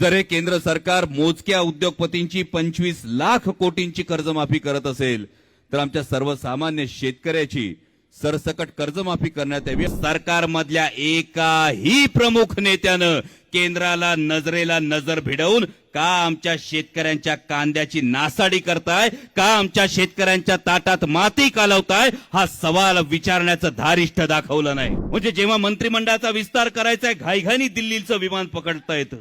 जर हे केंद्र सरकार मोजक्या उद्योगपतींची पंचवीस लाख कोटींची कर्जमाफी करत असेल तर आमच्या सर्वसामान्य शेतकऱ्याची सरसकट कर्जमाफी करण्यात यावी. सरकारमधल्या एकाही प्रमुख नेत्यानं केंद्राला नजरेला नजर भिडवून का आमच्या शेतकऱ्यांच्या कांद्याची नासाडी करताय का आमच्या शेतकऱ्यांच्या ताटात माती कालवताय हा सवाल विचारण्याचं धारिष्ठ दाखवलं नाही. म्हणजे जेव्हा मंत्रिमंडळाचा विस्तार करायचा आहे घाईघाईनी दिल्लीचं विमान पकडता येतं.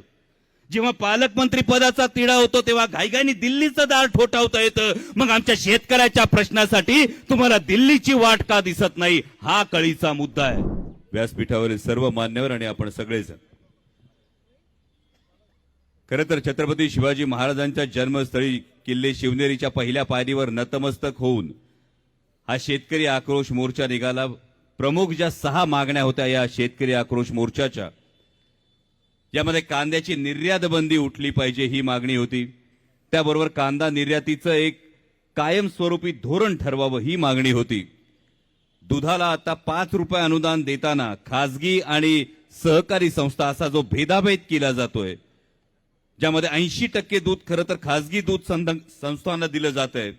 जेव्हा पालकमंत्री पदाचा तिढा होतो तेव्हा घाईघाईनी दिल्लीचं दार ठोठावता येतं. मग आमच्या शेतकऱ्याच्या प्रश्नासाठी तुम्हाला दिल्लीची वाट का दिसत नाही? हा कळीचा मुद्दा आहे. व्यासपीठावरील सर्व मान्यवर आणि आपण सगळेजण. खरं तर छत्रपती शिवाजी महाराजांच्या जन्मस्थळी किल्ले शिवनेरीच्या पहिल्या पायरीवर नतमस्तक होऊन हा शेतकरी आक्रोश मोर्चा निघाला. प्रमुख ज्या सहा मागण्या होत्या या शेतकरी आक्रोश मोर्चाच्या यामध्ये कांद्याची निर्यात बंदी उठली पाहिजे ही मागणी होती. त्याबरोबर कांदा निर्यातीचं एक कायमस्वरूपी धोरण ठरवावं ही मागणी होती. दुधाला आता पाच रुपये अनुदान देताना खासगी आणि सहकारी संस्था असा जो भेदाभेद केला जातोय ज्यामध्ये ऐंशी टक्के दूध खरं तर खासगी दूध संध- संस्थांना दिलं जात आहे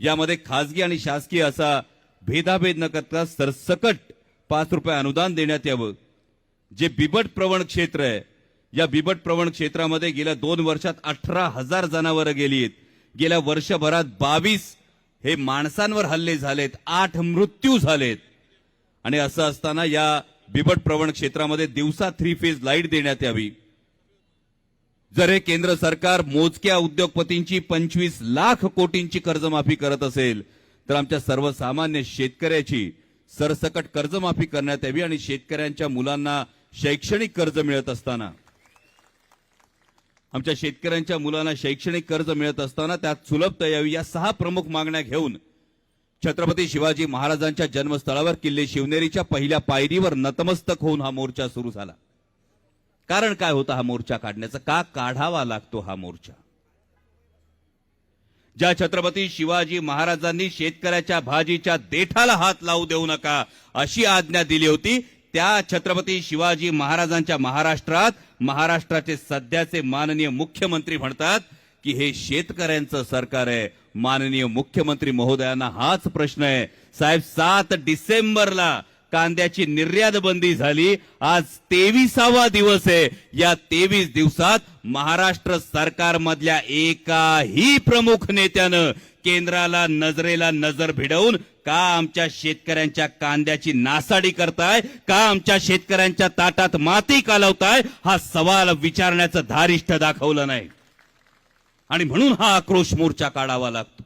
यामध्ये खासगी आणि शासकीय असा भेदाभेद न करता सरसकट पाच रुपये अनुदान देण्यात यावं. जे बिबट प्रवण क्षेत्र आहे या बिबट प्रवण क्षेत्रामध्ये गेल्या दोन वर्षात अठरा हजार जनावरं गेली आहेत गेल्या वर्षभरात बावीस हे माणसांवर हल्ले झालेत आठ मृत्यू झालेत. आणि असं असताना या बिबट प्रवण क्षेत्रामध्ये दिवसा थ्री फेज लाइट देण्यात यावी. जर हे केंद्र सरकार मोजक्या उद्योगपतींची पंचवीस लाख कोटींची कर्जमाफी करत असेल तर आमच्या सर्वसामान्य शेतकऱ्याची सरसकट कर्जमाफी करण्यात यावी आणि शेतकऱ्यांच्या मुलांना शैक्षणिक कर्ज मिळत असताना आमच्या शेतकऱ्यांच्या मुलांना शैक्षणिक कर्ज मिळत असताना त्यात सुलभता यावी या सहा प्रमुख मागण्या घेऊन छत्रपती शिवाजी महाराजांच्या जन्मस्थळावर किल्ले शिवनेरीच्या पहिल्या पायरीवर नतमस्तक होऊन हा मोर्चा सुरू झाला. कारण काय होता हा मोर्चा काढण्याचं? का काढावा लागतो हा मोर्चा? ज्या छत्रपती शिवाजी महाराजांनी शेतकऱ्याच्या भाजीच्या देठाला हात लावू देऊ नका अशी आज्ञा दिली होती त्या छत्रपती शिवाजी महाराजांच्या महाराष्ट्रात महाराष्ट्राचे सध्याचे माननीय मुख्यमंत्री म्हणतात की हे शेतकऱ्यांचं सरकार आहे. माननीय मुख्यमंत्री महोदयांना हाच प्रश्न आहे. साहेब सात डिसेंबरला कांद्याची निर्यात बंदी झाली. आज तेविसावा दिवस आहे. या तेवीस दिवसात महाराष्ट्र सरकारमधल्या एकाही प्रमुख नेत्यानं केंद्राला नजरेला नजर भिडवून का आमच्या शेतकऱ्यांच्या कांद्याची नासाडी करताय? का आमच्या शेतकऱ्यांच्या ताटात माती कालवताय? हा सवाल विचारण्याचं धारिष्ठ दाखवलं नाही. आणि म्हणून हा आक्रोश मोर्चा काढावा लागतो.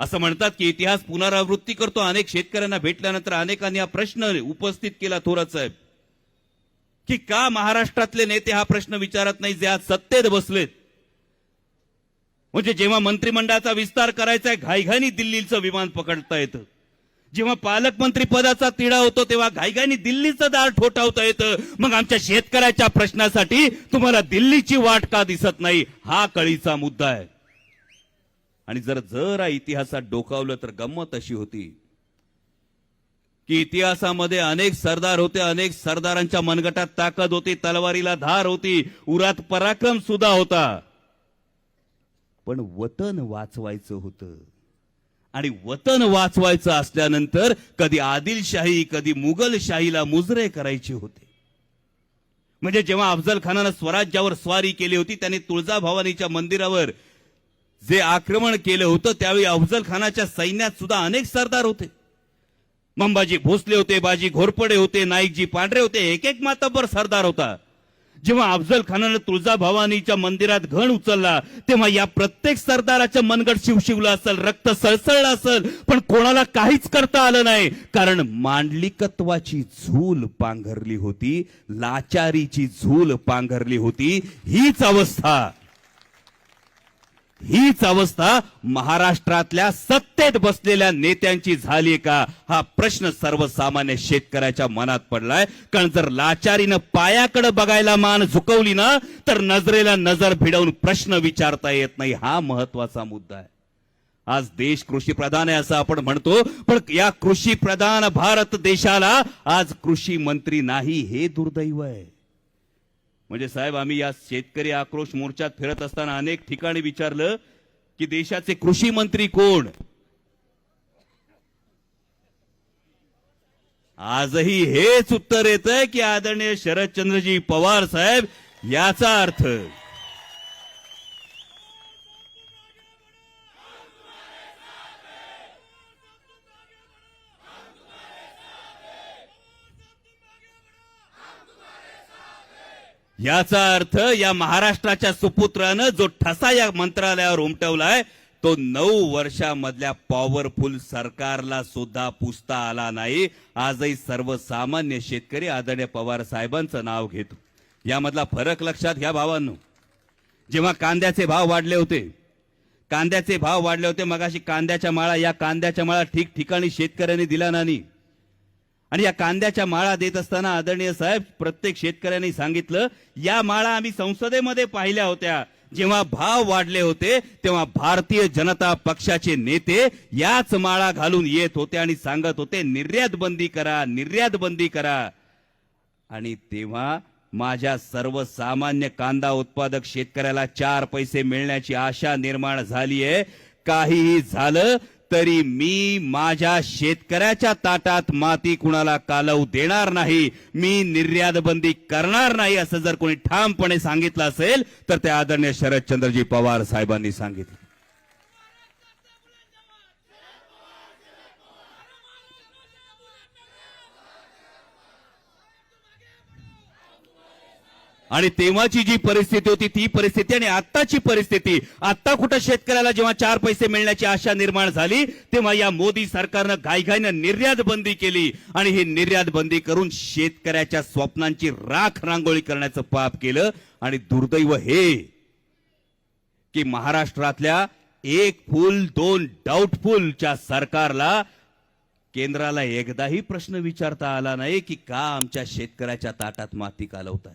असं म्हणतात की इतिहास पुनरावृत्ती करतो. अनेक शेतकऱ्यांना भेटल्यानंतर अनेकांनी हा प्रश्न उपस्थित केला थोरात साहेब. की का महाराष्ट्रातले नेते हा प्रश्न विचारत नाही? जे आज सत्तेत बसलेत. म्हणजे जेव्हा मंत्रिमंडळाचा विस्तार करायचा आहे घाईघाईनी दिल्लीचं विमान पकडता येतं. जेव्हा पालकमंत्री पदाचा तिढा होतो तेव्हा घाईघाईनी दिल्लीचं दार ठोठावता येतं. मग आमच्या शेतकऱ्याच्या प्रश्नासाठी तुम्हाला दिल्लीची वाट का दिसत नाही हा कळीचा मुद्दा आहे. आणि जर जरा इतिहासात डोकावलं तर गंमत अशी होती की इतिहासामध्ये अनेक सरदार होते अनेक सरदारांच्या मनगटात ताकद होती तलवारीला धार होती उरात पराक्रम सुद्धा होता. पण वतन वाचवायचं होतं. आणि वतन वाचवायचं असल्यानंतर कधी आदिलशाही कधी मुघलशाहीला मुजरे करायचे होते. म्हणजे जेव्हा अफजल खानानं स्वराज्यावर स्वारी केली होती त्याने तुळजाभवानीच्या मंदिरावर जे आक्रमण केलं होतं त्यावेळी अफजल खानाच्या सैन्यात सुद्धा अनेक सरदार होते. मंबाजी भोसले होते बाजी घोरपडे होते नाईकजी पांढरे होते एक एक मातब्बर सरदार होता. जेव्हा अफजल खानानं तुळजाभवानीच्या मंदिरात घण उचलला तेव्हा या प्रत्येक सरदाराच्या मनगट शिवशिवलं असेल रक्त सळसळलं असेल पण कोणाला काहीच करता आलं नाही. कारण मांडलिकत्वाची झूल पांघरली होती लाचारीची झूल पांघरली होती हीच अवस्था. हीच अवस्था महाराष्ट्रातल्या सत्तेत बसलेल्या नेत्यांची झाली का? हा प्रश्न सर्वसामान्य शेतकऱ्याच्या मनात पडलाय. कारण जर लाचारीनं पायाकडे बघायला मान झुकवली ना तर नजरेला नजर भिडवून प्रश्न विचारता येत नाही. हा महत्त्वाचा मुद्दा आहे. आज देश कृषी प्रधान आहे असं आपण म्हणतो पण या कृषी प्रधान भारत देशाला आज कृषी मंत्री नाही हे दुर्दैव आहे. म्हणजे साहेब आम्ही या शेतकरी आक्रोश मोर्चात फिरत असताना अनेक ठिकाणी विचारलं की देशाचे कृषी मंत्री कोण? आजही हेच उत्तर येत की आदरणीय शरदचंद्रजी पवार साहेब याचा अर्थ याचा अर्थ या महाराष्ट्राच्या सुपुत्रानं जो ठसा या मंत्रालयावर उमटवलाय तो नऊ वर्षामधल्या पॉवरफुल सरकारला सुद्धा पुसता आला नाही. आजही सर्वसामान्य शेतकरी आदरणीय पवार साहेबांचं नाव घेतो. यामधला फरक लक्षात घ्या भावांनो. जेव्हा कांद्याचे भाव वाढले होते कांद्याचे भाव वाढले होते मगाशी कांद्याच्या माळा या कांद्याच्या माळा ठिकठिकाणी शेतकऱ्यांनी दिला नाही. आणि या कांद्याच्या माळा देत असताना आदरणीय साहेब प्रत्येक शेतकऱ्यांनी सांगितलं या माळा आम्ही संसदेमध्ये पाहिल्या होत्या. जेव्हा भाव वाढले होते तेव्हा भारतीय जनता पक्षाचे नेते याच माळा घालून येत होते आणि सांगत होते निर्यात बंदी करा निर्यात बंदी करा. आणि तेव्हा माझ्या सर्वसामान्य कांदा उत्पादक शेतकऱ्याला चार पैसे मिळण्याची आशा निर्माण झाली आहे काहीही झालं तरी मी माझ्या शेतकऱ्याच्या ताटात माती कुणाला कालवू देणार नाही मी निर्यात बंदी करणार नाही असं जर कोणी ठामपणे सांगितलं असेल तर ते आदरणीय शरदचंद्रजी पवार साहेबांनी सांगितलं. आणि तेव्हाची जी परिस्थिती होती ती परिस्थिती आणि आत्ताची परिस्थिती आत्ता कुठं शेतकऱ्याला जेव्हा चार पैसे मिळण्याची आशा निर्माण झाली तेव्हा या मोदी सरकारनं घाईघाईनं निर्यात बंदी केली आणि ही निर्यात बंदी करून शेतकऱ्याच्या स्वप्नांची राख रांगोळी करण्याचं पाप केलं. आणि दुर्दैव हे की महाराष्ट्रातल्या एक फुल दोन डाऊटफुलच्या सरकारला केंद्राला एकदाही प्रश्न विचारता आला नाही की का आमच्या शेतकऱ्याच्या ताटात माती कालवताय.